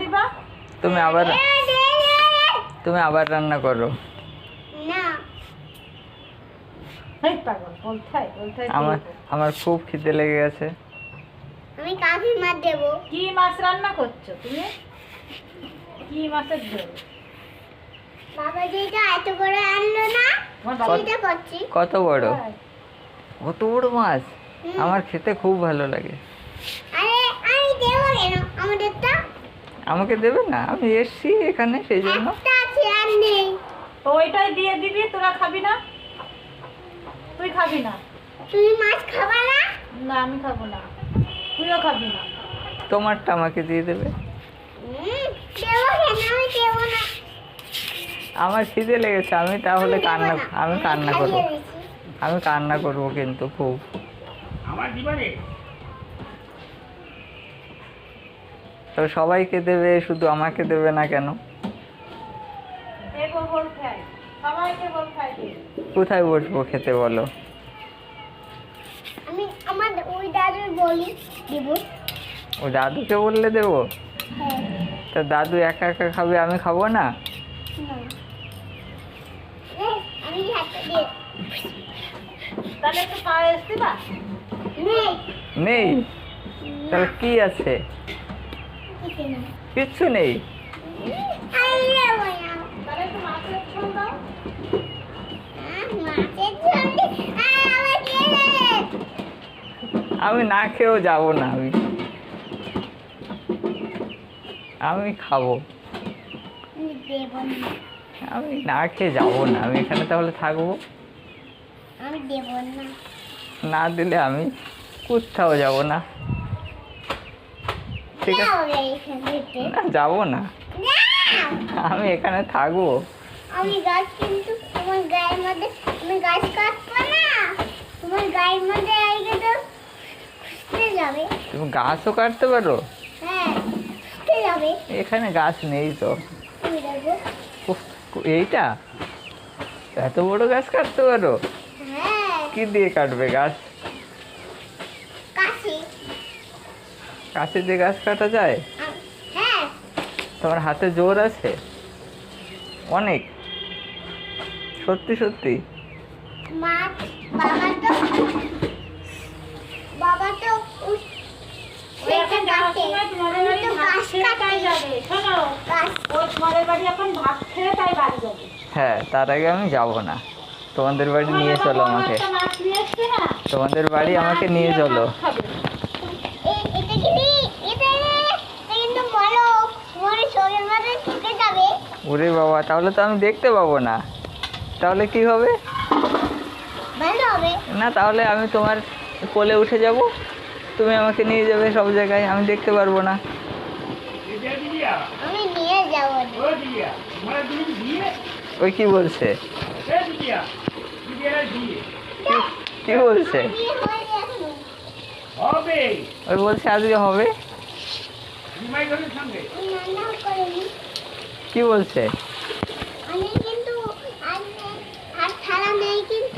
দিবা। তুমি আবার তুমি আবার রান্না করো। আমার আমার খুব খিদে লেগে গেছে। আমি কাফি মার দেবো। কি মাছ রান্না করছ তুমি? কি মাছের ঝোল? বাবা যেটা এত করে আনলো না সেটা করছি। কত বড়? কত বড় মাছ? আমার খেতে খুব ভালো লাগে। আরে আমি দেবো কেন? আমাদেরটা আমাকে দেবে না? আমি এসছি এখানে সেই জন্য। তো ওইটাই দিয়ে দিবি তোরা খাবি না? তুই খাবি না? তুমি মাছ খাবা না? না আমি খাব না। তুইও খাবি না। তোমারটা আমাকে দিয়ে দেবে। আমার খিদে লেগেছে আমি তাহলে কান্না আমি কান্না করব। আমি কান্না করব কিন্তু খুব। আমার দিবারে তো সবাইকে দেবে শুধু আমাকে দেবে না কেন? কোথায় বসবো খেতে বলো? আমি আমার ওই দাদুর বলি দেবো। ও দাদুকে বললে দেবো? হ্যাঁ। তা দাদু একা একা খাবে আমি খাব না? তাহলে নেই। নেই? তাহলে কি আছে? কিচ্ছু নেই। আমি না খেয়েও যাব না আমি। আমি খাব। আমি না খেয়ে যাব না। আমি এখানে তাহলে থাকব। না। না দিলে আমি কোথাও যাব না। ঠিক আছে? না যাব না। আমি এখানে থাকব। আমি গাছ কিন্তু তোমার গায়ের মধ্যে তুমি গাছ কাটবে না। তোমার গায়ের মধ্যে আইগে তো খুঁজতে যাবে। তুমি গাছও কাটতে পারো? হ্যাঁ খুঁজতে যাবে। এখানে গাছ নেই তো। এইটা? এত বড় গাছ কাটতে পারো? হ্যাঁ। কি দিয়ে কাটবে গাছ কাশি কাছে দিয়ে গাছ কাটা যায়? হ্যাঁ। তোমার হাতে জোর আছে? অনেক। সত্যি সত্যি। হ্যাঁ তার আগে আমি যাব না। তোমাদের বাড়ি নিয়ে চলো আমাকে। তোমাদের বাড়ি আমাকে নিয়ে চলো ভাত খাবে। এই এটা কি এটা এটা কিন্তু মলো তোমার শরীর মধ্যে ঢুকে যাবে ওরে বাবা তাহলে তো আমি দেখতে পাবো না। তাহলে কি হবে? না তাহলে আমি তোমার কোলে উঠে যাব। তুমি আমাকে নিয়ে যাবে সব জায়গায় আমি দেখতে পারব না। ওই কি বলছে? কি বলছে? ওই বলছে আজকে হবে। কি বলছে?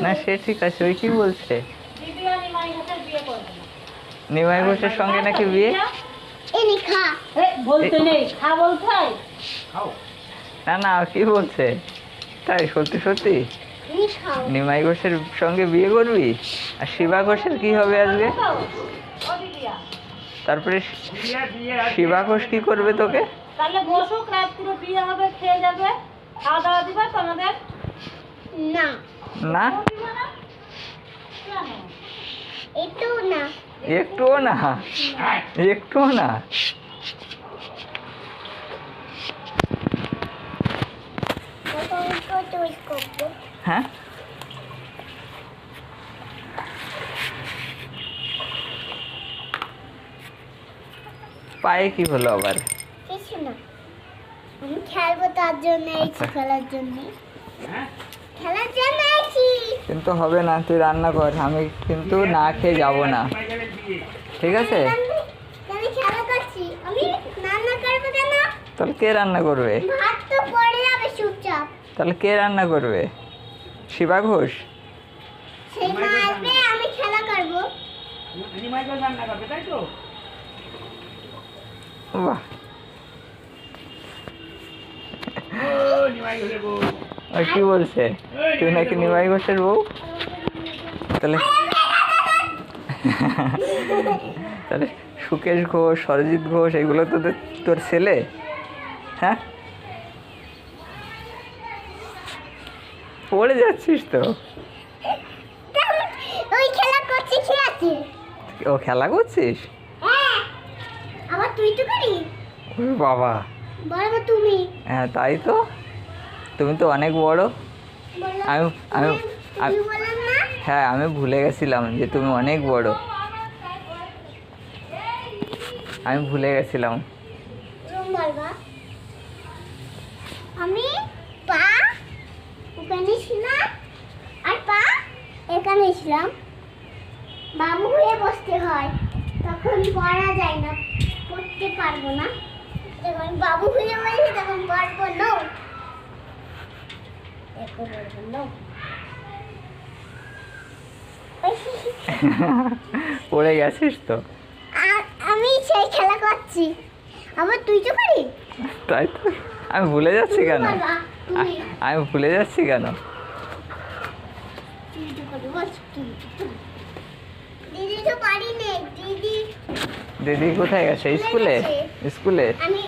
না সে ঠিক আছে ওই কি বলছে? নিমাই ঘোষের সঙ্গে নাকি বিয়ে? না? না কি বলছে? তাই সত্যি সত্যি। নিমাই ঘোষের সঙ্গে বিয়ে করবি? আর শিবা ঘোষের কি হবে আজকে? বুঝছ? ও দিদিয়া, তারপরে শিবা ঘোষ কি করবে তোকে? তাহলে বসুক রাত পুরো বিয়ে হবে খেয়ে যাবে খাওয়া দাওয়া দিবা তোমাদের? না। না? একটু না। একটুও না? একটুও না? হ্যাঁ? পায়ে কি হলো আবার? আমি খেলব তার জন্য আচ্ছা। খেলার জন্য। হ্যাঁ? খেলার জন্য আইছি কিন্তু হবে না তুই রান্না কর আমি কিন্তু না খেয়ে যাব না। ঠিক আছে? আমি খেলা করছি। আমি রান্না করব কেন? তাহলে কে রান্না করবে? ভাত তো পড়ে যাবে চুপচাপ। তাহলে কে রান্না করবে? শিবা ঘোষ? সেই মা আসবে আমি খেলা করব। রান্না করবে তাই তো? বাহ নিমাই ঘরে বউ আর কি বলছে? তুই নাকি নিমাই ঘোষের বউ? তাহলে তাহলে সুকেশ ঘোষ সরজিৎ ঘোষ এগুলো তো তোর- ছেলে? হ্যাঁ? পড়ে যাচ্ছিস তো? ওই খেলা করছি কি? ও খেলা করছিস? হ্যাঁ। আবার তুই তো করি ওরে বাবা। তুমি। হ্যাঁ তাই তো। তুমি তো অনেক বড়। আমি আমি হ্যাঁ আমি ভুলে গেছিলাম যে তুমি অনেক বড়। আমি ভুলে গেছিলাম। আমি পা ওখানে ছিলাম আর পা এখানে ছিলাম। বাবু হয়ে বসতে হয় তখন পড়া যায় না পড়তে পারব না। যখন বাবু হয়ে বসে তখন পারব না। পড়ে গেছিস তো? আমি সেই খেলা করছি। আবার তুই তো করি? তাই তো। আমি ভুলে যাচ্ছি কেন? আমি ভুলে যাচ্ছি কেন? দিদি কোথায় গেছে? স্কুলে স্কুলে? আমি